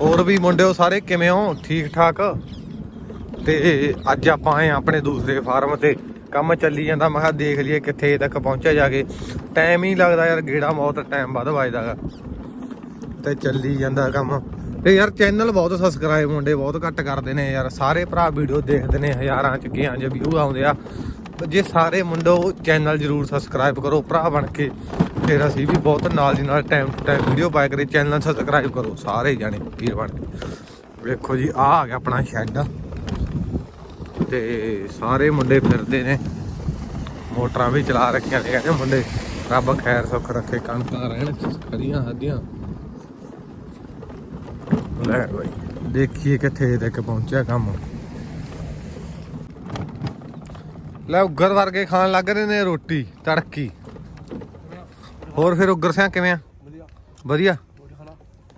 ਹੋਰ ਵੀ ਮੁੰਡਿਓ ਸਾਰੇ, ਕਿਵੇਂ ਹੋ? ਠੀਕ ਠਾਕ? ਤੇ ਅੱਜ ਆਪਾਂ ਆਏ ਆਂ ਆਪਣੇ ਦੂਸਰੇ ਫਾਰਮ ਤੇ। ਕੰਮ ਚੱਲੀ ਜਾਂਦਾ, ਮੈਂ ਕਿਹਾ ਦੇਖ ਲਈਏ ਕਿੱਥੇ ਤੱਕ ਪਹੁੰਚਿਆ ਜਾ ਕੇ ਟਾਈਮ ਹੀ ਲੱਗਦਾ ਯਾਰ, ਗੇੜਾ ਬਹੁਤ ਟਾਈਮ ਵੱਧ ਵੱਜਦਾਗਾ ਤੇ ਚੱਲੀ ਜਾਂਦਾ ਕੰਮ। ਤੇ ਯਾਰ ਚੈਨਲ ਬਹੁਤ ਸਬਸਕ੍ਰਾਈਬ ਮੁੰਡੇ ਬਹੁਤ ਘੱਟ ਕਰਦੇ ਨੇ ਯਾਰ। ਸਾਰੇ ਭਰਾ ਵੀਡੀਓ ਦੇਖਦੇ ਨੇ, ਹਜ਼ਾਰਾਂ ਚ ਕਿਆਂ ਚ ਵਿਊ ਆਉਂਦੇ ਆ। ਜੇ ਸਾਰੇ ਮੁੰਡੋ ਚੈਨਲ ਜਰੂਰ ਸਬਸਕ੍ਰਾਈਬ ਕਰੋ, ਭਰਾ ਬਣ ਕੇ। ਫਿਰ ਅਸੀਂ ਵੀ ਬਹੁਤ ਨਾਲ ਦੀ ਨਾਲ ਟਾਈਮ ਟੂ ਟਾਈਮ ਵੀਡੀਓ ਪਾਇਆ ਕਰੇ ਚੈਨਲ ਸਬਸਕ੍ਰਾਈਬ ਕਰੋ ਸਾਰੇ ਜਾਣੇ, ਵੀਰ ਬਣ ਕੇ। ਵੇਖੋ ਜੀ ਆ ਆ ਗਿਆ ਆਪਣਾ ਸ਼ੈੱਡ ਤੇ ਸਾਰੇ ਮੁੰਡੇ ਫਿਰਦੇ ਨੇ। ਮੋਟਰਾਂ ਵੀ ਚਲਾ ਰੱਖੀਆਂ ਨੇ ਕਹਿੰਦੇ ਮੁੰਡੇ। ਰੱਬ ਖੈਰ ਸੁੱਖ ਰੱਖੇ, ਕਣਕਾਂ ਰਹਿਣ, ਖਰੀਆਂ ਹੱਦੀਆਂ ਲੈ ਬਾਈ, ਦੇਖੀਏ ਕਿੱਥੇ ਤੱਕ ਪਹੁੰਚਿਆ ਕੰਮ। ਲੈ ਉਗਰ ਵਰਗੇ ਖਾਣ ਲੱਗ ਰਹੇ ਨੇ ਰੋਟੀ, ਤੜਕੀ। ਹੋਰ ਫਿਰ ਉਗਰ ਸਿਆ ਕਿਵੇਂ ਆ? ਵਧੀਆ। ਵਧੀਆ?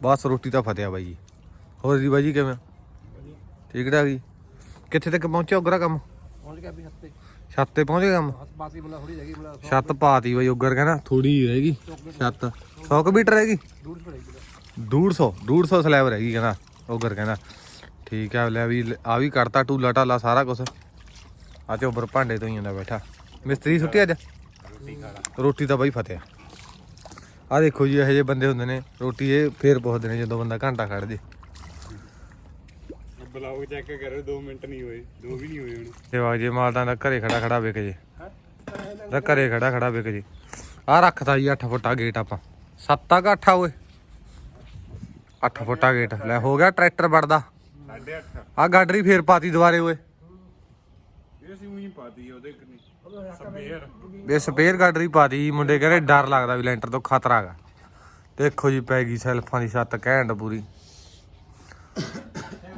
ਬਸ ਰੋਟੀ ਤਾਂ ਫਤਿਆ ਬਾਈ ਜੀ। ਹੋਰ ਜੀ ਬਾਈ ਜੀ ਕਿਵੇਂ? ਠੀਕ ਠਾਕ ਜੀ? ਕਿੱਥੇ ਤੱਕ ਪਹੁੰਚਿਆ ਉਗਰਾ ਕੰਮ? ਪਹੁੰਚ ਗਿਆ ਵੀ ਹੱਤੇ ਛੱਤ ਤੇ ਪਹੁੰਚ ਗਿਆ ਕੰਮ? ਬਾਤੀ ਬਲਾ ਥੋੜੀ ਹੈਗੀ ਛੱਤ ਪਾਤੀ ਬਾਈ ਉਗਰ ਕਹਿੰਦਾ ਥੋੜੀ ਰਹੇਗੀ ਛੱਤ। 100 ਕੁ ਮੀਟਰ ਬਲਾ 150 150 ਸਲੈਬ ਰਹੇਗੀ ਕਹਿੰਦਾ ਉਗਰ ਕਹਿੰਦਾ। ਠੀਕ ਆ ਲੈ ਵੀ ਆ ਵੀ ਕੱਢਤਾ ਟੂਲਾ ਟਾਲਾ ਸਾਰਾ ਕੁਝ ਆ ਚੋਬਰ ਭਾਂਡੇ ਤੋਂ ਹੀ ਜਾਂਦਾ ਬੈਠਾ। ਮਿਸਤਰੀ ਛੁੱਟੀ ਅੱਜ? ਰੋਟੀ ਤਾਂ ਬਾਈ ਫਤਿਆ ਆ ਦੇਖੋ ਜੀ ਇਹੋ ਜਿਹੇ ਬੰਦੇ ਹੁੰਦੇ ਨੇ। ਰੋਟੀ ਇਹ ਫੇਰ ਪੁੱਛਦੇ ਨੇ ਜਦੋਂ ਬੰਦਾ ਘੰਟਾ ਖੜ ਜੇ। ਬਲੌਗ ਚੈੱਕ ਕਰੋ 2 ਮਿੰਟ ਨਹੀਂ ਹੋਏ 2 ਵੀ ਨਹੀਂ ਹੋਏ ਹੁਣ। ਤੇ ਵਾ ਜੇ ਮਾਲਦਾਂ ਦਾ ਘਰੇ ਖੜਾ ਖੜਾ ਵਿਕ ਜੇ। ਦਾ ਘਰੇ ਖੜਾ ਖੜਾ ਵਿਕ ਜੇ। ਆ ਰੱਖਤਾ ਜੀ 8 ਫੁੱਟਾ ਗੇਟ ਆਪਾਂ। 7 ਆ ਅੱਠਾ ਓਏ? 8 ਫੁੱਟਾ ਗੇਟ ਲੈ ਹੋ ਗਿਆ ਟਰੈਕਟਰ ਵੜਦਾ। 8.5 ਆ। ਗਾਡਰੀ ਫੇਰ ਪਾਤੀ ਦੁਬਾਰੇ ਓਏ। ਇਹ ਅਸੀਂ ਉਹੀ ਪਾਤੀ ਉਹਦੇ ਕਨੀ ਸਪੇਅਰ ਇਹ ਸਪੇਅਰ ਗਾਡਰੀ ਪਾਤੀ ਮੁੰਡੇ ਕਹਿੰਦੇ ਡਰ ਲੱਗਦਾ ਵੀ ਲੈਂਟਰ ਤੋਂ ਖਤਰਾ ਹੈਗਾ। ਦੇਖੋ ਜੀ, ਪੈ ਗਈ ਸੈਲਫਾਂ ਦੀ ਛੱਤ, ਘੈਂਟ ਪੂਰੀ।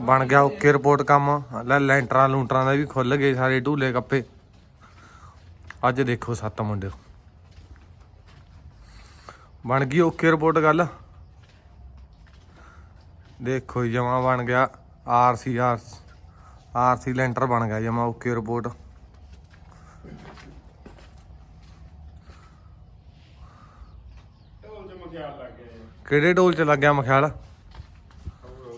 ਬਣ ਗਿਆ ਓਕੇ ਰਿਪੋਰਟ ਕੰਮ। ਲੈ, ਲੈਂਟਰਾਂ ਲੂੰਟਰਾਂ ਦਾ ਵੀ ਖੁੱਲ ਗਏ ਸਾਰੇ ਢੂਲੇ ਕੱਪੇ। ਅੱਜ ਦੇਖੋ ਸੱਤ ਮੁੰਡੇ। ਬਣ ਗਈ ਓਕੇ ਰਿਪੋਰਟ ਗੱਲ। ਦੇਖੋ ਜਮਾ ਬਣ ਗਿਆ ਆਰਸੀ ਆਰ ਆਰਸੀ ਲੈਂਟਰ ਬਣ ਗਿਆ ਜਮਾ ਓਕੇ ਰਿਪੋਰਟ ਢੋਲ ਚ ਮਖਿਆਲ ਲੱਗ ਗਿਆ ਕਿਹੜੇ ਢੋਲ ਚ ਲੱਗ ਗਿਆ ਮਖਿਆਲ?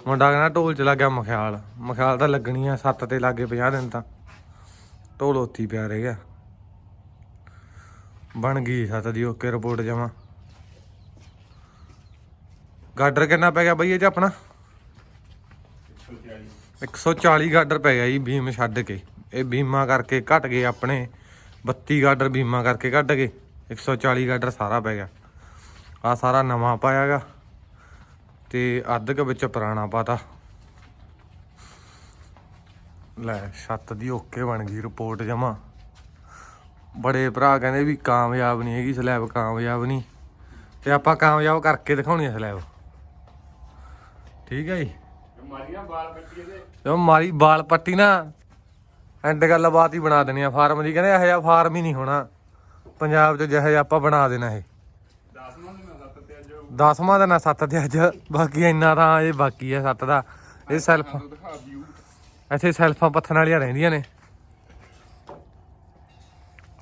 ਮੁੰਡਾ ਕਹਿੰਦਾ ਢੋਲ ਚ ਲੱਗ ਗਿਆ ਮਖਿਆਲ। ਮਖਿਆਲ ਤਾਂ ਲੱਗਣੀ ਆ, ਸੱਤ ਤੇ ਲੱਗੇ 50 ਦਿਨ ਤਾਂ। ਢੋਲ ਉੱਥੇ ਪਿਆ ਰਹਿ ਗਿਆ। ਬਣ ਗਈ ਸੱਤ ਦੀ ਓਕੇ ਰਿਪੋਰਟ ਜਮਾ। ਗਾਡਰ ਕਿੰਨਾ ਪੈ ਗਿਆ ਬਈ ਇਹ ਚ ਆਪਣਾ? 140 ਗਾਡਰ ਪੈ ਗਿਆ ਜੀ ਬੀਮ ਛੱਡ ਕੇ। ਇਹ ਬੀਮਾ ਕਰਕੇ ਘਟ ਗਏ ਆਪਣੇ। 32 ਗਾਡਰ ਬੀਮਾ ਕਰਕੇ ਕੱਢ ਗਏ। 140 ਗਾਡਰ ਸਾਰਾ ਪੈ ਗਿਆ। ਆ ਸਾਰਾ ਨਵਾਂ ਪਾਇਆਗਾ ਤੇ ਅੱਧ ਕੁ ਵਿੱਚ ਪੁਰਾਣਾ ਪਾਤਾ। ਲੈ, ਛੱਤ ਦੀ ਓਕੇ ਬਣ ਗਈ ਰਿਪੋਰਟ ਜਮਾ। ਬੜੇ ਭਰਾ ਕਹਿੰਦੇ ਵੀ ਕਾਮਯਾਬ ਨਹੀਂ ਹੈਗੀ ਸਲੈਬ ਕਾਮਯਾਬ ਨਹੀਂ। ਤੇ ਆਪਾਂ ਕਾਮਯਾਬ ਕਰਕੇ ਦਿਖਾਉਣੀ ਹੈ ਸਲੈਬ ਠੀਕ ਹੈ ਜੀ? ਮਾਰੀਆਂ ਜੋ ਮਾਰੀ ਬਾਲ ਪੱਟੀ ਨਾ ਐਂਡ ਗੱਲਬਾਤ ਹੀ ਬਣਾ ਦੇਣੀ ਆ। ਫਾਰਮ ਦੀ ਕਹਿੰਦੇ ਇਹੋ ਜਿਹਾ ਫਾਰਮ ਹੀ ਨਹੀਂ ਹੋਣਾ। ਪੰਜਾਬ 'ਚ ਜਿਹੋ ਜਿਹਾ ਆਪਾਂ ਬਣਾ ਦੇਣਾ ਇਹ 10 ਮਨ ਨਾ ਸੱਤ ਤੇ ਅੱਜ ਦਸਵਾਂ ਦਾ ਨਾ ਸੱਤ ਤੇ ਅੱਜ ਬਾਕੀ ਇੰਨਾ ਤਾਂ ਇਹ ਬਾਕੀ ਆ ਸੱਤ ਦਾ। ਇਹ ਸੈਲਫ ਇੱਥੇ ਸੈਲਫਾਂ ਪੱਥਣ ਵਾਲੀਆਂ ਰਹਿੰਦੀਆਂ ਨੇ।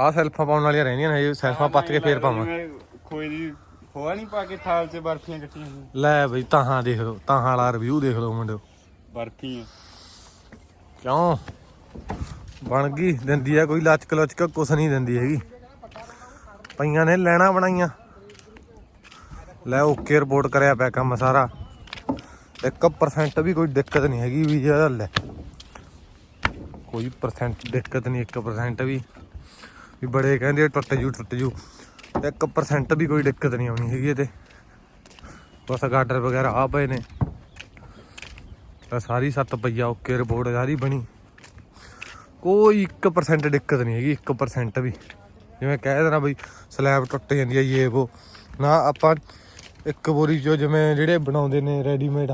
ਆਹ ਸੈਲਫਾਂ ਪਾਉਣ ਵਾਲੀਆਂ ਰਹਿੰਦੀਆਂ ਨੇ ਇਹ ਸੈਲਫਾਂ ਪੱਥ ਕੇ ਫੇਰ ਪਾਵਾਂ। ਕੋਈ ਦੀ ਖੋਆ ਨਹੀਂ ਪਾ ਕੇ ਥਾਲ 'ਚ ਬਰਫੀਆਂ ਕੱਟੀਆਂ ਲੈ ਬਈ ਤਾਹਾਂ ਦੇਖ ਲਓ ਤਾਹਾਂ ਵਾਲਾ ਰਿਵਿਊ ਦੇਖ ਲਓ ਮੁੰਡਿਓ। ਬਰਫੀਆਂ। ਕਿਉਂ? ਬਣ ਗਈ ਦਿੰਦੀ ਆ ਕੋਈ ਲਚਕ ਲਚਕ ਕੁਛ ਨਹੀਂ ਦਿੰਦੀ ਹੈਗੀ। ਪਈਆਂ ਨੇ ਲੈਣਾ ਬਣਾਈਆਂ। ਲੈ ਓਕੇ ਰਿਪੋਰਟ ਕਰਿਆ ਪਿਆ ਕੰਮ ਸਾਰਾ। 1% ਵੀ ਕੋਈ ਦਿੱਕਤ ਨਹੀਂ ਹੈਗੀ ਵੀ ਇਹਦਾ ਲੈ। ਕੋਈ ਪਰਸੈਂਟ ਦਿੱਕਤ ਨਹੀਂ 1% ਵੀ। ਵੀ ਬੜੇ ਕਹਿੰਦੇ ਟੁੱਟ ਜੂ ਟੁੱਟ ਜੂ। 1% ਵੀ ਕੋਈ ਦਿੱਕਤ ਨਹੀਂ ਆਉਣੀ ਹੈਗੀ ਇਹਦੇ। ਬਸ ਗਾਰਡਰ ਵਗੈਰਾ ਆ ਪਏ ਨੇ। ਤਾਂ ਸਾਰੀ ਸੱਤ ਪਈਆ ਓਕੇ ਰਿਪੋਰਟ ਸਾਰੀ ਬਣੀ। ਕੋਈ 1% ਦਿੱਕਤ ਨਹੀਂ ਹੈਗੀ 1% ਵੀ। ਜਿਵੇਂ ਕਹਿ ਦੇਣਾ ਬਈ ਸਲੈਬ ਟੁੱਟ ਜਾਂਦੀ ਹੈ ਇਹ ਉਹ ਨਾ ਆਪਾਂ ਇੱਕ ਬੋਰੀ ਚੋਂ ਜਿਵੇਂ ਜਿਹੜੇ ਬਣਾਉਂਦੇ ਨੇ ਰੈਡੀਮੇਡ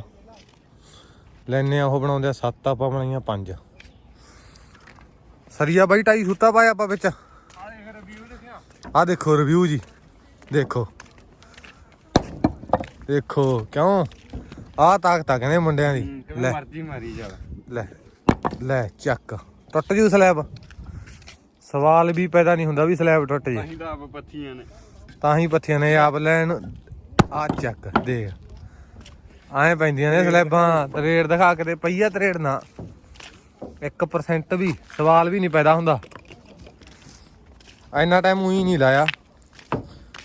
ਲੈਨੇ ਆ ਉਹ ਬਣਾਉਂਦੇ ਆ ਸੱਤ ਆਪਾਂ ਬਣਾਈਆਂ ਪੰਜ। ਸਰੀਆ ਬਾਈ ਢਾਈ ਸੁੱਤਾ ਪਾਇਆ ਆਪਾਂ ਵਿੱਚ। ਆ ਦੇਖ ਰਿਵਿਊ ਲਿਖਿਆ ਆ ਦੇਖੋ ਰਿਵਿਊ ਜੀ। ਦੇਖੋ। ਦੇਖੋ ਕਿਉਂ? ਆ ਤਾਕਤ ਆ ਕਹਿੰਦੇ ਮੁੰਡਿਆਂ ਦੀ। ਲੈ। ਮਰਜ਼ੀ ਮਾਰੀ ਜਾ ਲੈ। ਲੈ ਚੱਕ। ਟੁੱਟ ਜੂ ਸਲੈਬ ਸਵਾਲ ਵੀ ਪੈਦਾ ਨਹੀਂ ਹੁੰਦਾ ਵੀ ਸਲੈਬ ਟੁੱਟ ਜੇ। ਤਾਂ ਆਪ ਪੱਥੀਆਂ ਨੇ। ਤਾਂ ਹੀ ਪੱਥੀਆਂ ਨੇ ਆਪ ਲੈਣ ਆ ਚੱਕ ਦੇਖ ਆਏ ਪੈਂਦੀਆਂ ਨੇ ਸਲੈਬਾਂ, ਤਰੇੜ ਦਿਖਾ ਕੇ ਤੇ ਪਈਆ ਤਰੇੜ ਨਾ 1% ਵੀ, ਸਵਾਲ ਵੀ ਨਹੀਂ ਪੈਦਾ ਹੁੰਦਾ। ਇੰਨਾ ਟਾਈਮ ਉਹੀ ਨਹੀਂ ਲਾਇਆ।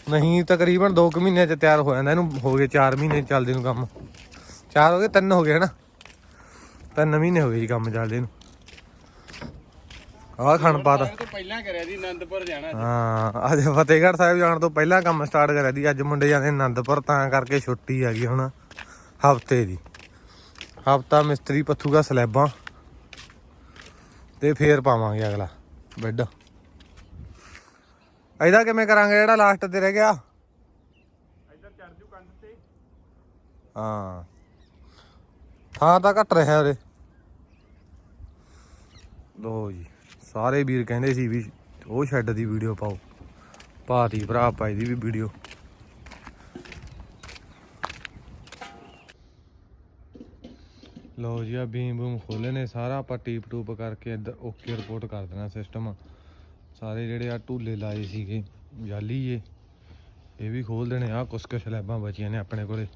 ਨਹੀਂ, ਤਕਰੀਬਨ 2 ਮਹੀਨਿਆਂ ਚ ਤਿਆਰ ਹੋ ਜਾਂਦਾ, ਇਹਨੂੰ ਹੋ ਗਏ 4 ਮਹੀਨੇ ਚੱਲਦੇ ਨੂੰ ਕੰਮ। 4 ਹੋ ਗਏ 3 ਹੋ ਗਏ, ਹਨਾ? 3 ਮਹੀਨੇ ਹੋ ਗਏ ਜੀ ਕੰਮ ਚੱਲਦੇ ਨੂੰ। ਆਹ ਖਾਣ ਪਾਤਾ। ਤੋਂ ਪਹਿਲਾਂ ਕਰਿਆ ਦੀ ਆਨੰਦਪੁਰ ਜਾਣਾ ਹਾਂ ਅੱਜ ਫਤਿਹਗੜ੍ਹ ਸਾਹਿਬ ਜਾਣ ਤੋਂ ਪਹਿਲਾਂ ਕੰਮ ਸਟਾਰਟ ਕਰਿਆ ਦੀ ਅੱਜ ਮੁੰਡੇ ਜਾਂਦੇ ਆਨੰਦਪੁਰ ਤਾਂ ਕਰਕੇ ਛੁੱਟੀ ਹੈਗੀ ਹੁਣ ਹਫ਼ਤੇ ਦੀ। ਹਫਤਾ ਮਿਸਤਰੀ ਪੱਥੂਗਾ ਸਲੈਬਾਂ ਤੇ ਫੇਰ ਪਾਵਾਂਗੇ ਅਗਲਾ ਬੈੱਡ ਇਹਦਾ ਕਿਵੇਂ ਕਰਾਂਗੇ ਜਿਹੜਾ ਲਾਸਟ ਤੇ ਰਹਿ ਗਿਆ? ਇੱਧਰ ਚੜ ਜੂ ਕੰਧ ਤੇ। ਹਾਂ। ਥਾਂ ਤਾਂ ਘੱਟ ਰਿਹਾ ਉਰੇ ਲੋ ਜੀ। ਸਾਰੇ ਵੀਰ ਕਹਿੰਦੇ ਸੀ ਵੀ ਉਹ ਸ਼ੈੱਡ ਦੀ ਵੀਡੀਓ ਪਾਓ। ਭਾਤੀ ਭਰਾ ਪਾਈ ਦੀ ਵੀ ਵੀਡੀਓ। ਲੋ ਜੀ ਆ ਬੀਮ ਬੂਮ ਖੋਲੇ ਨੇ, ਸਾਰਾ ਆਪਾਂ ਟੀਪ ਟੂਪ ਕਰਕੇ ਇੱਧਰ ਓਕੇ ਰਿਪੋਰਟ ਕਰ ਦੇਣਾ ਸਿਸਟਮ ਸਾਰੇ ਜਿਹੜੇ ਆ ਢੂਲੇ ਲਾਏ ਸੀਗੇ, ਜਾਲੀ ਇਹ ਇਹ ਵੀ ਖੋਲ ਦੇਣੇ ਆ ਕੁਛ ਕੁ ਸਲੈਬਾਂ ਬਚੀਆਂ ਨੇ ਆਪਣੇ ਕੋਲੇ।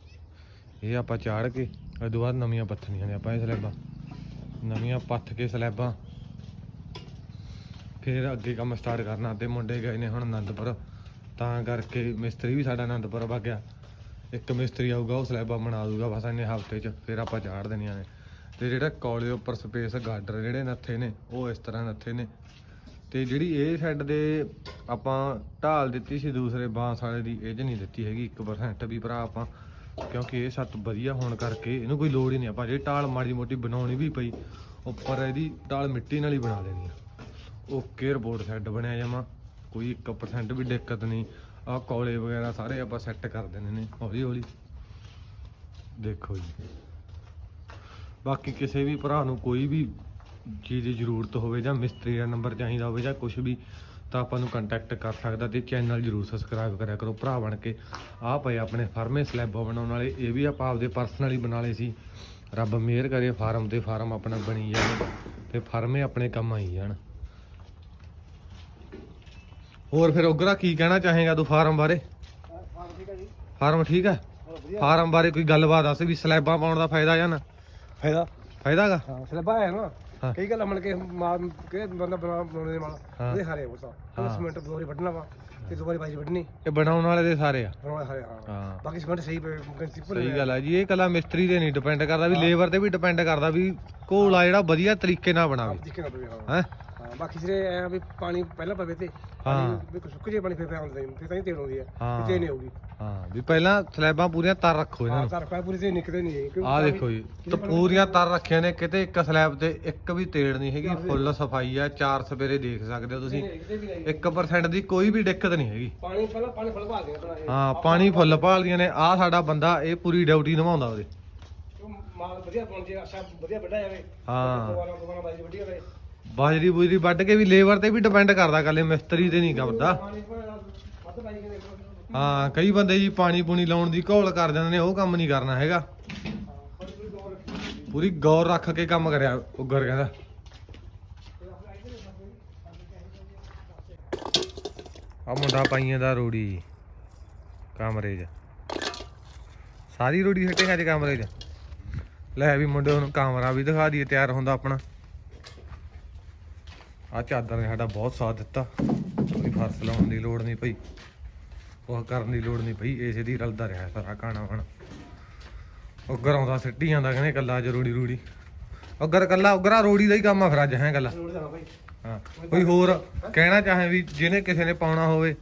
ਇਹ ਆਪਾਂ ਚਾੜ ਕੇ ਇਹ ਤੋਂ ਬਾਅਦ ਨਵੀਆਂ ਪੱਥਣੀਆਂ ਨੇ ਆਪਾਂ ਇਹ ਸਲੈਬਾਂ। ਨਵੀਆਂ ਪੱਥ ਕੇ ਸਲੈਬਾਂ। ਫਿਰ ਅੱਗੇ ਕੰਮ ਸਟਾਰਟ ਕਰਨਾ ਤੇ ਮੁੰਡੇ ਗਏ ਨੇ ਹੁਣ ਆਨੰਦਪੁਰ ਤਾਂ ਕਰਕੇ ਮਿਸਤਰੀ ਵੀ ਸਾਡਾ ਆਨੰਦਪੁਰ ਵਗ ਗਿਆ। ਇੱਕ ਮਿਸਤਰੀ ਆਊਗਾ, ਉਹ ਸਲੈਬਾਂ ਬਣਾ ਦੂਗਾ ਬਸ ਇੰਨੇ ਹਫ਼ਤੇ 'ਚ, ਫਿਰ ਆਪਾਂ ਚਾੜ ਦੇਣੀਆਂ ਨੇ ਤੇ ਜਿਹੜਾ ਕਾਲਜ ਉੱਪਰ ਸਪੇਸ ਗਾਰਡਰ ਜਿਹੜੇ ਨੱਥੇ ਨੇ, ਉਹ ਇਸ ਤਰ੍ਹਾਂ ਨੱਥੇ ਨੇ। ਤੇ ਜਿਹੜੀ ਇਹ ਸਾਈਡ ਦੇ ਆਪਾਂ ਢਾਲ ਦਿੱਤੀ ਸੀ ਦੂਸਰੇ ਬਾਂਸ ਵਾਲੇ ਦੀ, ਇਹ 'ਚ ਨਹੀਂ ਦਿੱਤੀ ਹੈਗੀ 1% ਵੀ ਭਰਾ ਆਪਾਂ। ਕਿਉਂਕਿ ਇਹ ਸੱਤ ਵਧੀਆ ਹੋਣ ਕਰਕੇ ਇਹਨੂੰ ਕੋਈ ਲੋੜ ਹੀ ਨਹੀਂ, ਆਪਾਂ ਜੇ ਢਾਲ ਮਾੜੀ ਮੋਟੀ ਬਣਾਉਣੀ ਵੀ ਪਈ, ਉੱਪਰ ਇਹਦੀ ਢਾਲ ਮਿੱਟੀ ਨਾਲ ਹੀ ਬਣਾ ਦੇਣੀ ਆ। ਓਕੇ ਰਿਪੋਰਟ ਸੈੱਟ ਬਣਿਆ ਜਮਾ। ਕੋਈ 1% ਵੀ ਦਿੱਕਤ ਨਹੀਂ। ਆਹ ਕੌਲੇ ਵਗੈਰਾ ਸਾਰੇ ਆਪਾਂ ਸੈੱਟ ਕਰ ਦਿੰਦੇ ਨੇ, ਹੌਲੀ ਹੌਲੀ। ਦੇਖੋ ਜੀ। ਬਾਕੀ ਕਿਸੇ ਵੀ ਭਰਾ ਨੂੰ ਕੋਈ ਵੀ ਚੀਜ਼ ਦੀ ਜ਼ਰੂਰਤ ਹੋਵੇ ਜਾਂ ਮਿਸਤਰੀ ਦਾ ਨੰਬਰ ਚਾਹੀਦਾ ਹੋਵੇ ਜਾਂ ਕੁਝ ਵੀ, ਤਾਂ ਆਪਾਂ ਨੂੰ ਕੰਟੈਕਟ ਕਰ ਸਕਦਾ ਤੇ ਚੈਨਲ ਜਰੂਰ ਸਬਸਕ੍ਰਾਈਬ ਕਰਿਆ ਕਰੋ। ਭਰਾ ਬਣ ਕੇ ਆਹ ਪਏ ਆਪਣੇ ਫਾਰਮੇ ਸਲੈਬ ਬਣਾਉਣ ਵਾਲੇ, ਇਹ ਵੀ ਆਪਾਂ ਆਪਦੇ ਪਰਸਨਲੀ ਬਣਾ ਲਏ ਸੀ। ਰੱਬ ਮਿਹਰ ਕਰੇ, ਫਾਰਮ ਤੇ ਫਾਰਮ ਆਪਣਾ ਬਣੀ ਜਾਵੇ ਤੇ ਫਾਰਮੇ ਆਪਣੇ ਕੰਮ ਆਈ ਜਾਣ। ਹੋਰ ਫਿਰ ਉਗਰਾ ਕੀ ਕਹਿਣਾ ਚਾਹੇਗਾ ਤੂੰ ਫਾਰਮ ਬਾਰੇ? ਫਾਰਮ ਠੀਕ ਹੈ ਜੀ? ਫਾਰਮ ਬਾਰੇ ਕੋਈ ਗੱਲਬਾਤ ਦੱਸ ਵੀ ਸਲੈਬਾਂ ਪਾਉਣ ਦਾ ਫਾਇਦਾ ਜਾਂ ਨਾ? ਫਾਇਦਾ? ਫਾਇਦਾਗਾ ਹਾਂ ਸਲਬਾ ਹੈ ਨਾ। ਕਈ ਗੱਲਾਂ ਮਿਲ ਕੇ ਮਾਰ ਕੇ ਬੰਦਾ ਬਣਾ ਬਣਾਉਣੇ ਦੇ। ਉਹਦੇ ਹਾਰੇ ਬਸਾ ਹਾਂ। ਸਿਮੈਂਟ ਦੋ ਵਾਰੀ ਵੱਢਣਾ ਵਾ ਤੇ ਦੋ ਵਾਰੀ ਬਾਜੀ ਵੱਢਣੀ। ਇਹ ਬਣਾਉਣ ਵਾਲੇ ਦੇ ਸਾਰੇ ਆ? ਬਣਾਉਣੇ ਹਾਂ। ਬਾਕੀ ਸਿਮੈਂਟ ਸਹੀ ਪ੍ਰਿੰਸੀਪਲ ਸਹੀ ਗੱਲ ਹੈ ਜੀ ਇਹ ਕੱਲਾ ਮਿਸਤਰੀ ਤੇ ਨਹੀਂ ਡਿਪੈਂਡ ਕਰਦਾ ਵੀ ਲੇਬਰ ਤੇ ਵੀ ਡਿਪੈਂਡ ਕਰਦਾ ਵੀ ਘੋਲਾ ਜਿਹੜਾ ਵਧੀਆ ਤਰੀਕੇ ਨਾਲ ਬਣਾਵੇ। ਹਾਂ? ਬਾਕੀ ਸਿਰੇ ਐ ਵੀ ਪਾਣੀ ਪਹਿਲਾਂ ਪਵੇ ਤੇ ਪਾਣੀ ਵੀ ਸੁੱਕ ਜੇ ਪਾਣੀ ਫਿਰ ਪਿਆ ਹੁੰਦਾ ਫਿਰ ਤਾਂ ਹੀ ਤੇਲ ਆਉਂਦੀ ਹੈ ਹਾਂ। ਤੇ ਨਹੀਂ ਆਉਗੀ ਹਾਂ ਵੀ ਪਹਿਲਾਂ ਸਲੈਬਾਂ ਪੂਰੀਆਂ ਤਰ ਰੱਖੋ ਇਹਨਾਂ ਹਾਂ ਨੂੰ। ਰਖਾ ਪੂਰੀ ਤੇ ਨਿਕਦੇ ਨਹੀਂ ਹੈ ਕਿਉਂਕਿ ਆਹ ਦੇਖੋ ਜੀ ਤੇ ਪੂਰੀਆਂ ਤਰ ਰੱਖੀਆਂ ਨੇ ਕਿਤੇ ਇੱਕ ਸਲੈਬ ਤੇ ਇੱਕ ਵੀ ਤੇੜ ਨਹੀਂ ਹੈਗੀ ਫੁੱਲ ਸਫ਼ਾਈ ਆ ਚਾਰ ਸਵੇਰੇ ਦੇਖ ਸਕਦੇ ਹੋ ਤੁਸੀਂ। ਕਿਤੇ ਵੀ ਨਹੀਂ 1% ਦੀ ਕੋਈ ਵੀ ਦਿੱਕਤ ਨਹੀਂ ਹੈਗੀ। ਪਾਣੀ ਪਹਿਲਾਂ ਪਾਣੀ ਫੁੱਲ ਭਾ ਦੇ ਆਪਣਾ ਇਹ ਹਾਂ ਪਾਣੀ ਫੁੱਲ ਭਾਲਦੀਆਂ ਨੇ ਆਹ ਸਾਡਾ ਬੰਦਾ ਇਹ ਪੂਰੀ ਡਿਊਟੀ ਨਿਭਾਉਂਦਾ ਉਹਦੇ। ਉਹ ਮਾਲ ਵਧੀਆ ਬਣ ਜੇ ਅੱਛਾ ਵਧੀਆ ਵੱਡਾ ਜਾਵੇ। ਹਾਂ। ਦੁਬਾਰਾ ਦੁਬਾਰਾ ਬਾਜੀ ਵੱਡੀ ਹੋਵੇ ਬਾਜਰੀ ਬੁਜਰੀ ਵੱਢ ਕੇ ਵੀ ਲੇਬਰ ਤੇ ਵੀ ਡਿਪੈਂਡ ਕਰਦਾ ਕੱਲੇ ਮਿਸਤਰੀ ਤੇ ਨਹੀਂ ਕਰਦਾ। ਹਾਂ, ਕਈ ਬੰਦੇ ਜੀ ਪਾਣੀ ਪੂਣੀ ਲਾਉਣ ਦੀ ਘੋਲ ਕਰ ਜਾਂਦੇ ਨੇ, ਉਹ ਕੰਮ ਨਹੀਂ ਕਰਨਾ ਹੈਗਾ। ਪੂਰੀ ਗੌਰ ਰੱਖ ਕੇ ਕੰਮ ਕਰਿਆ, ਉਗਰ ਕਹਿੰਦਾ। ਆ ਮੁੰਡਾ ਪਾਈਆਂ ਦਾ ਰੋੜੀ ਕਮਰੇ 'ਚ ਸਾਰੀ ਰੋੜੀ ਹਟੇਗਾ ਅੱਜ ਕਮਰੇ 'ਚ ਲੈ ਵੀ ਮੁੰਡੇ ਨੂੰ ਕਮਰਾ ਵੀ ਦਿਖਾ ਦਈਏ, ਤਿਆਰ ਹੁੰਦਾ ਆਪਣਾ। ਆ ਚਾਦਰ ਨੇ ਸਾਡਾ ਬਹੁਤ ਸਾਥ ਦਿੱਤਾ। ਕੋਈ ਫਰਸ਼ ਲਾਉਣ ਦੀ ਲੋੜ ਨਹੀਂ ਪਈ। ਉਹ ਕਰਨ ਦੀ ਲੋੜ ਨਹੀਂ ਪਈ। ਏਸੇ ਦੀ ਰਲਦਾ ਰਿਹਾ ਸਾਰਾ ਖਾਣਾ ਵਣ। ਉਗਰ ਆਉਂਦਾ ਸਿੱਟੀ ਜਾਂਦਾ ਕਹਿੰਦੇ ਕੱਲਾ ਜਰੂੜੀ ਰੂੜੀ ਉਗਰ ਕੱਲਾ ਉਗਰਾ ਰੋੜੀ ਦਾ ਹੀ ਕੰਮ ਆ ਫਿਰ ਅੱਜ ਹੈ ਭਾਈ ਹਾਂ ਕੋਈ ਹੋਰ ਕਹਿਣਾ ਚਾਹੇ ਵੀ ਜਿਹਨੇ ਕਿਸੇ ਨੇ ਪਾਉਣਾ ਹੋਵੇ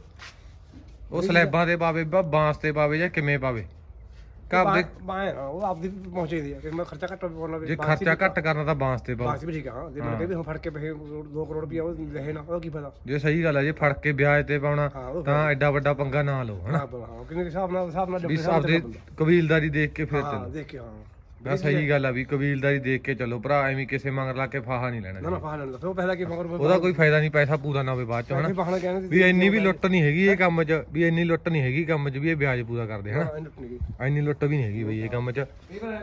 ਉਹ ਸਲੈਬਾਂ ਤੇ ਪਾਵੇ ਬਾਂਸ ਤੇ ਪਾਵੇ ਜਾਂ ਕਿਵੇਂ ਪਾਵੇ। ਘਰ ਦੇ ਬਾਏ ਉਹ ਆਪਦੀ ਪਹੁੰਚੇ ਦੀ ਹੈ ਕਿ ਮੈਂ ਖਰਚਾ ਘੱਟ ਪਾਉਣਾ ਜੇ ਖਰਚਾ ਘੱਟ ਕਰਨਾ ਤਾਂ ਬਾਂਸ ਤੇ ਪਾਓ ਵੀ ਠੀਕ ਆ ਹਾਂ। ਜੇ ਮਿਲ ਕੇ ਵੀ ਹੁਣ ਫੜ ਕੇ ਪੈਸੇ 2 ਕਰੋੜ ਰੁਪਇਆ ਉਹ ਰਹੇ ਨਾ ਉਹ ਕੀ ਫਾਇਦਾ? ਜੇ ਸਹੀ ਗੱਲ ਹੈ ਜੇ ਫੜ ਕੇ ਵਿਆਜ ਤੇ ਪਾਉਣਾ ਹਾਂ ਉਹ ਤਾਂ ਐਡਾ ਵੱਡਾ ਪੰਗਾ ਨਾ ਲਓ ਹਨਾ? ਹਾਂ ਹਾਂ ਕਿੰਨੇ ਹਿਸਾਬ ਨਾਲ ਹਿਸਾਬ ਨਾਲ ਵੀ ਹਿਸਾਬ ਆਪਦੇ ਕਬੀਲਦਾਰੀ ਦੇਖ ਕੇ ਫਿਰ ਹਾਂ ਚੱਲੋ। ਦੇਖ ਕੇ ਹਾਂ। ਨਾ ਸਹੀ ਗੱਲ ਆ ਵੀ ਕਬੀਲਦਾਰੀ ਦੇਖ ਕੇ ਚੱਲੋ। ਭਰਾ ਐਵੇਂ ਕਿਸੇ ਮੰਗਰ ਲਾ ਕੇ ਫਾਹਾ ਨਹੀਂ ਲੈਣਾ ਨਾ ਨਾ ਫਾਹ ਲੈਣ ਉਹ ਪਹਿਲਾਂ ਕੀ ਮਗਰ ਉਹਦਾ ਕੋਈ ਫਾਇਦਾ ਨਹੀਂ ਪੈਸਾ ਪੂਰਾ ਨਾ ਹੋਵੇ ਬਾਅਦ ਚ ਹਨਾ? ਵੀ ਇੰਨੀ ਵੀ ਲੁੱਟ ਨਹੀਂ ਹੈਗੀ ਇਹ ਕੰਮ 'ਚ ਵੀ ਇੰਨੀ ਲੁੱਟ ਨਹੀਂ ਹੈਗੀ ਕੰਮ 'ਚ ਵੀ ਇਹ ਵਿਆਜ ਪੂਰਾ ਕਰਦੇ ਹਨਾ? ਇੰਨੀ ਲੁੱਟ ਵੀ ਨਹੀਂ ਹੈਗੀ ਬਈ ਇਹ ਕੰਮ 'ਚ। ਹੈ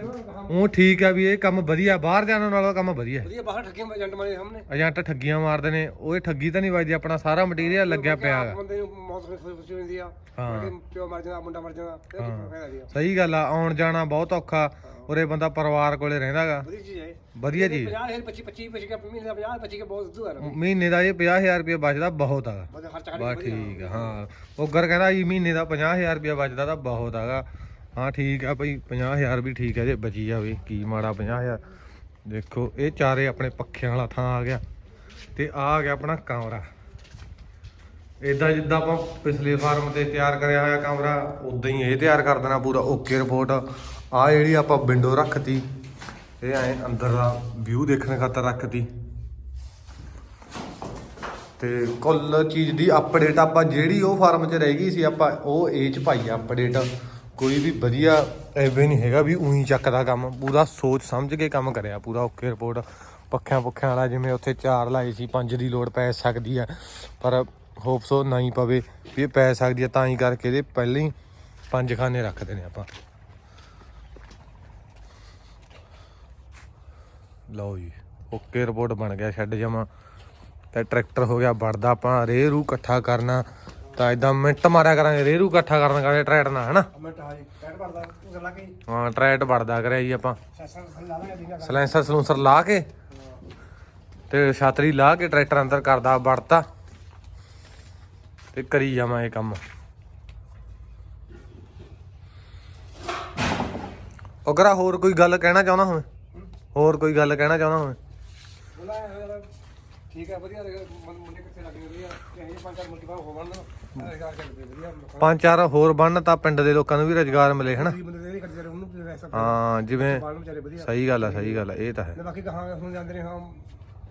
ਉਹ ਠੀਕ ਆ ਵੀ ਇਹ ਕੰਮ ਵਧੀਆ ਬਾਹਰ ਜਾਣ ਨਾਲੋਂ ਕੰਮ ਵਧੀਆ ਵਧੀਆ ਬਾਹਰ ਠੱਗੀਆਂ ਏਜੰਟ ਮਾਰੇ ਸਾਹਮਣੇ। ਏਜੰਟ ਠੱਗੀਆਂ ਮਾਰਦੇ ਨੇ ਉਹ ਇਹ ਠੱਗੀ ਤਾਂ ਨਹੀਂ ਵੱਜਦੀ ਆਪਣਾ ਸਾਰਾ ਮਟੀਰੀਅਲ ਲੱਗਿਆ ਪਿਆ ਹੈਗਾ। ਬੰਦੇ ਨੂੰ ਮੌਤ ਖੁਸ਼ ਹੁੰਦੀ ਆ ਹਾਂ। ਪਿਓ ਮਰ ਜਾਂਦਾ ਮੁੰਡਾ ਮਰ ਜਾਂਦਾ ਸਹੀ ਗੱਲ ਆ ਆਉਣ ਜਾਣਾ ਬਹੁਤ ਔਖਾ। ਉਰੇ ਬੰਦਾ ਪਰਿਵਾਰ ਕੋਲੇ ਰਹਿੰਦਾਗਾ। ਵਧੀਆ ਚੀਜ਼ ਹੈ ਵਧੀਆ ਜੀ 50 25 25 25 ਕੇ ਮਹੀਨੇ ਦਾ 50 25 ਕੇ ਬਹੁਤ ਸਿੱਧੂ ਹੈ ਮਹੀਨੇ ਦਾ ਇਹ 50000 ਰੁਪਏ ਬਚਦਾ ਬਹੁਤ ਖਰਚਾ ਬਸ ਠੀਕ ਹਾਂ। ਉਗਰ ਕਹਿੰਦਾ ਜੀ ਮਹੀਨੇ ਦਾ 50000 ਰੁਪਏ ਬਚਦਾ ਤਾਂ ਬਹੁਤ ਹੈਗਾ ਹਾਂ ਠੀਕ ਆ ਭਈ 50000 ਵੀ ਠੀਕ ਹੈ ਜੇ ਬਚੀ ਜਾਵੇ ਕੀ ਮਾੜਾ 50000 ਦੇਖੋ ਇਹ ਚਾਰੇ ਆਪਣੇ ਪੱਖਿਆਂ ਵਾਲਾ ਥਾਂ ਆ ਗਿਆ। ਤੇ ਆ ਆ ਗਿਆ ਆਪਣਾ ਕਮਰਾ। ਇਦਾਂ ਜਿੱਦਾਂ ਆਪਾਂ ਪਿਛਲੇ ਫਾਰਮ ਤੇ ਤਿਆਰ ਕਰਿਆ ਹੋਇਆ ਕਮਰਾ ਉਦਾਂ ਹੀ ਇਹ ਤਿਆਰ ਕਰ ਦੇਣਾ ਪੂਰਾ ਓਕੇ ਰਿਪੋਰਟ। ਆ ਜਿਹੜੀ ਆਪਾਂ ਵਿੰਡੋ ਰੱਖਤੀ, ਇਹ ਐ ਅੰਦਰ ਦਾ ਵਿਊ ਦੇਖਣ ਖਾਤਰ ਰੱਖਤੀ। ਤੇ ਕੁੱਲ ਚੀਜ਼ ਦੀ ਅਪਡੇਟ ਆਪਾਂ ਜਿਹੜੀ ਉਹ ਫਾਰਮ 'ਚ ਰਹਿ ਗਈ ਸੀ, ਆਪਾਂ ਉਹ ਇਹ 'ਚ ਪਾਈ ਆ ਅਪਡੇਟ ਕੋਈ ਵੀ ਵਧੀਆ ਐਵੇਂ ਨਹੀਂ ਹੈਗਾ ਵੀ ਉਹੀ ਚੱਕਦਾ ਕੰਮ। ਪੂਰਾ ਸੋਚ ਸਮਝ ਕੇ ਕੰਮ ਕਰਿਆ, ਪੂਰਾ ਓਕੇ ਰਿਪੋਰਟ ਪੱਖਿਆਂ ਪੁੱਖਿਆਂ ਵਾਲਾ ਜਿਵੇਂ ਉੱਥੇ ਚਾਰ ਲਾਏ ਸੀ, ਪੰਜ ਦੀ ਲੋੜ ਪੈ ਸਕਦੀ ਆ, ਪਰ ਹੋਪ ਸੋ ਨਹੀਂ ਪਵੇ ਵੀ ਇਹ ਪੈ ਸਕਦੀ ਆ, ਤਾਂ ਹੀ ਕਰਕੇ ਇਹਦੇ ਪਹਿਲਾਂ ਹੀ ਪੰਜ ਖਾਨੇ ਰੱਖਦੇ ਨੇ ਆਪਾਂ। ਲਓ ਜੀ ਓਕੇ ਰਿਪੋਰਟ ਬਣ ਗਿਆ ਛੱਡ ਜਮਾ ਤੇ ਟਰੈਕਟਰ ਹੋ ਗਿਆ ਵੜਦਾ ਆਪਾਂ ਰੇਹ ਰੂ ਇਕੱਠਾ ਕਰਨਾ। ਤਾਂ ਇਦਾਂ ਮਿੰਟ ਮਾਰਿਆ ਕਰਾਂਗੇ ਰੇਹ ਰੂ ਇਕੱਠਾ ਕਰਨ ਕਰੇ ਟਰੈਕਟਰ ਨਾਲ ਹਨਾ? ਤਾਂ ਜੀ ਕੇ ਹਾਂ ਟਰੈਕਟ ਵੜਦਾ ਕਰਿਆ ਜੀ ਆਪਾਂ। ਸਲੈਂਸਰ ਸਲੂੰਸਰ ਲਾ ਕੇ ਤੇ ਛਾਤਰੀ ਲਾ ਕੇ ਟਰੈਕਟਰ ਅੰਦਰ ਕਰਦਾ ਵੜਤਾ। ਤੇ ਕਰੀ ਜਾਵਾਂ ਇਹ ਕੰਮ। ਅਗਰਾ ਹੋਰ ਕੋਈ ਗੱਲ ਕਹਿਣਾ ਚਾਹੁੰਦਾ ਹੋਵੇ? ਹੋਰ ਕੋਈ ਗੱਲ ਕਹਿਣਾ ਚਾਹੁੰਦਾ ਹੋਵੇ ਬੋਲਾ ਯਾਰ, ਠੀਕ ਹੈ ਵਧੀਆ ਲੱਗਾ, ਮੁੰ- ਮੁੰਡੇ ਕਿੱਥੇ ਲੱਗੇ ਵਧੀਆ। ਇਹ ਪੰਜ ਚਾਰ ਮੁੰਡੇ ਬਾਹਰ ਹੋਵਣ ਨਾ ਰੁਜ਼ਗਾਰ ਚੱਲ ਪਏ ਵਧੀਆ। ਪੰਜ ਚਾਰ ਹੋਰ ਬਣਨ ਤਾਂ ਪਿੰਡ ਦੇ ਲੋਕਾਂ ਨੂੰ ਵੀ ਰੁਜ਼ਗਾਰ ਮਿਲੇ ਹਨਾ? ਹਾਂ ਜਿਵੇਂ ਸਹੀ ਗੱਲ ਆ ਸਹੀ ਗੱਲ ਆ ਇਹ ਤਾਂ ਹੈ। ਬਾਕੀ ਕਹਾਂ ਹੁਣ ਜਾਂਦੇ ਨੇ ਹਾਂ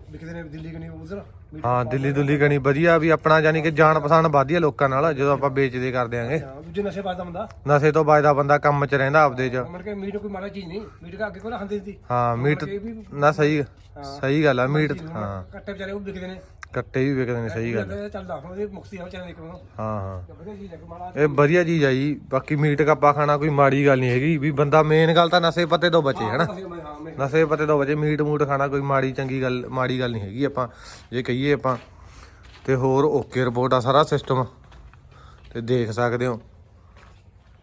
ਵਿਕਦੇ ਨੇ ਦਿੱਲੀ ਕਨੀ ਉਧਰ ਹਾਂ ਦਿੱਲੀ ਦੁੱਲੀ ਕਣੀ ਵਧੀਆ ਵੀ ਆਪਣਾ ਯਾਨੀ ਕਿ ਜਾਣ ਪਛਾਣ ਵਧੀਆ ਲੋਕਾਂ ਨਾਲ ਜਦੋਂ ਆਪਾਂ ਵੇਚਦੇ ਕਰ ਦਿਆਂਗੇ ਦੂਜੇ ਨਸ਼ੇ ਬਾਜ਼ਦਾ ਬੰਦਾ? ਨਸ਼ੇ ਤੋਂ ਬਚਦਾ ਬੰਦਾ ਕੰਮ 'ਚ ਰਹਿੰਦਾ ਆਪਦੇ 'ਚ। ਕੇ ਮੀਟ ਕੋਈ ਮਾੜਾ ਚੀਜ਼ ਨਹੀਂ ਮੀਟ ਕਾ ਅੱਗੇ ਕੋਲ ਹੰਦੇ ਸੀ। ਹਾਂ ਮੀਟ ਇਹ ਵੀ ਨਾ ਸਹੀ ਸਹੀ ਗੱਲ ਆ ਮੀਟ ਹਾਂ। ਕੱਟੇ ਵਿਚਾਰੇ ਉਹ ਵਿਕਦੇ ਨੇ। ਕੱਟੇ ਵੀ ਵਿਕਦੇ ਨੇ ਸਹੀ ਗੱਲ ਇਹ ਚੱਲਦਾ ਹੁਣ ਇਹ ਮੁਕਸੀ ਆ ਵਿਚਾਰੇ ਨਿਕਲਣਾ ਹਾਂ ਹਾਂ। ਵਧੀਆ ਚੀਜ਼ ਹੈ ਮਾੜਾ ਇਹ ਵਧੀਆ ਚੀਜ਼ ਆ ਜੀ ਬਾਕੀ ਮੀਟ ਕੱਪਾ ਖਾਣਾ ਕੋਈ ਮਾੜੀ ਗੱਲ ਨਹੀਂ ਹੈਗੀ ਵੀ ਬੰਦਾ ਮੇਨ ਗੱਲ ਤਾਂ ਨਸ਼ੇ ਪੱਤੇ ਤੋਂ ਬਚੇ ਹਨਾ? ਅਸੀਂ ਮੈਂ ਨਸ਼ੇ ਪੱਤੇ ਤੋਂ ਬਚੇ ਮੀਟ ਮੂਟ ਖਾਣਾ, ਕੋਈ ਮਾੜੀ ਚੰਗੀ ਗੱਲ, ਮਾੜੀ ਗੱਲ ਨਹੀਂ ਹੈਗੀ ਆਪਾਂ, ਜੇ ਕਹੀਏ ਆਪਾਂ। ਤੇ ਹੋਰ ਓਕੇ ਰਿਪੋਰਟ ਆ ਸਾਰਾ ਸਿਸਟਮ ਤੇ ਦੇਖ ਸਕਦੇ ਹੋ।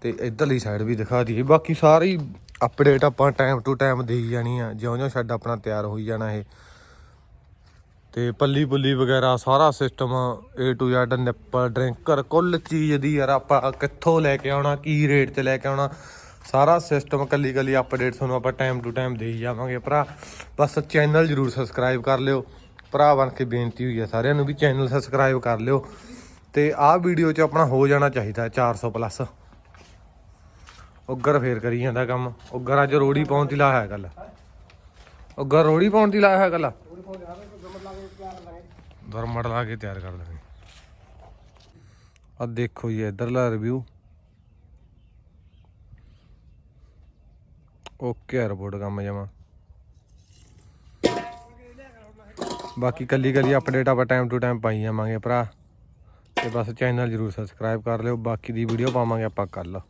ਤੇ ਇਧਰਲੀ ਸਾਈਡ ਵੀ ਦਿਖਾ ਦਈਏ। ਬਾਕੀ ਸਾਰੀ ਅਪਡੇਟ ਆਪਾਂ ਟਾਈਮ ਟੂ ਟਾਈਮ ਦੇਈ ਜਾਣੀ ਆ। ਜਿਉਂ-ਜਿਉਂ ਸ਼ੈੱਡ ਆਪਣਾ ਤਿਆਰ ਹੋਈ ਜਾਣਾ ਇਹ। ਤੇ ਪੱਲੀ ਪੁੱਲੀ ਵਗੈਰਾ ਸਾਰਾ system A to Z, nipple, drinker, ਕੁੱਲ ਚੀਜ਼ ਦੀ ਯਾਰ ਆਪਾਂ ਕਿੱਥੋਂ ਲੈ ਕੇ ਆਉਣਾ, ਕੀ ਰੇਟ 'ਤੇ ਲੈ ਕੇ ਆਉਣਾ। ਸਾਰਾ ਸਿਸਟਮ ਕੱਲੀ ਕੱਲੀ ਅਪਡੇਟ ਤੁਹਾਨੂੰ ਆਪਾਂ ਟਾਈਮ ਟੂ ਟਾਈਮ ਦੇਈ ਜਾਵਾਂਗੇ ਭਰਾ। ਬਸ ਚੈਨਲ ਜਰੂਰ ਸਬਸਕ੍ਰਾਈਬ ਕਰ ਲਿਓ। ਭਰਾ ਬਣ ਕੇ ਬੇਨਤੀ ਹੋਈ ਹੈ ਸਾਰਿਆਂ ਨੂੰ ਵੀ ਚੈਨਲ ਸਬਸਕ੍ਰਾਈਬ ਕਰ ਲਿਓ। ਤੇ ਆਹ ਵੀਡੀਓ 'ਚ ਆਪਣਾ ਹੋ ਜਾਣਾ ਚਾਹੀਦਾ 400 ਪਲੱਸ ਉੱਗਰ ਫੇਰ ਕਰੀ ਜਾਂਦਾ ਕੰਮ। ਉੱਗਰ ਅੱਜ ਰੋੜੀ ਪਾਉਣ ਦੀ ਲਾਇਆ ਗੱਲ ਉੱਗਰ ਰੋੜੀ ਪਾਉਣ ਦੀ ਲਾਇਆ ਗੱਲ ਦਰਮੜ ਲਾ ਕੇ ਤਿਆਰ ਕਰ ਦੇਣੀ ਆ ਦੇਖੋ ਜੀ, ਇਧਰਲਾ ਰਿਵਿਊ ਓਕੇ ਰਿਪੋਰਟ ਕੰਮ ਜਮਾ। ਬਾਕੀ ਕੱਲੀ ਕੱਲੀ ਅਪਡੇਟ ਆਪਾਂ ਟਾਈਮ ਟੂ ਟਾਈਮ ਪਾਈ ਜਾਵਾਂਗੇ ਭਰਾ। ਤੇ ਬਸ ਚੈਨਲ ਜਰੂਰ ਸਬਸਕ੍ਰਾਈਬ ਕਰ ਲਿਓ, ਬਾਕੀ ਦੀ ਵੀਡੀਓ ਪਾਵਾਂਗੇ ਆਪਾਂ ਕੱਲ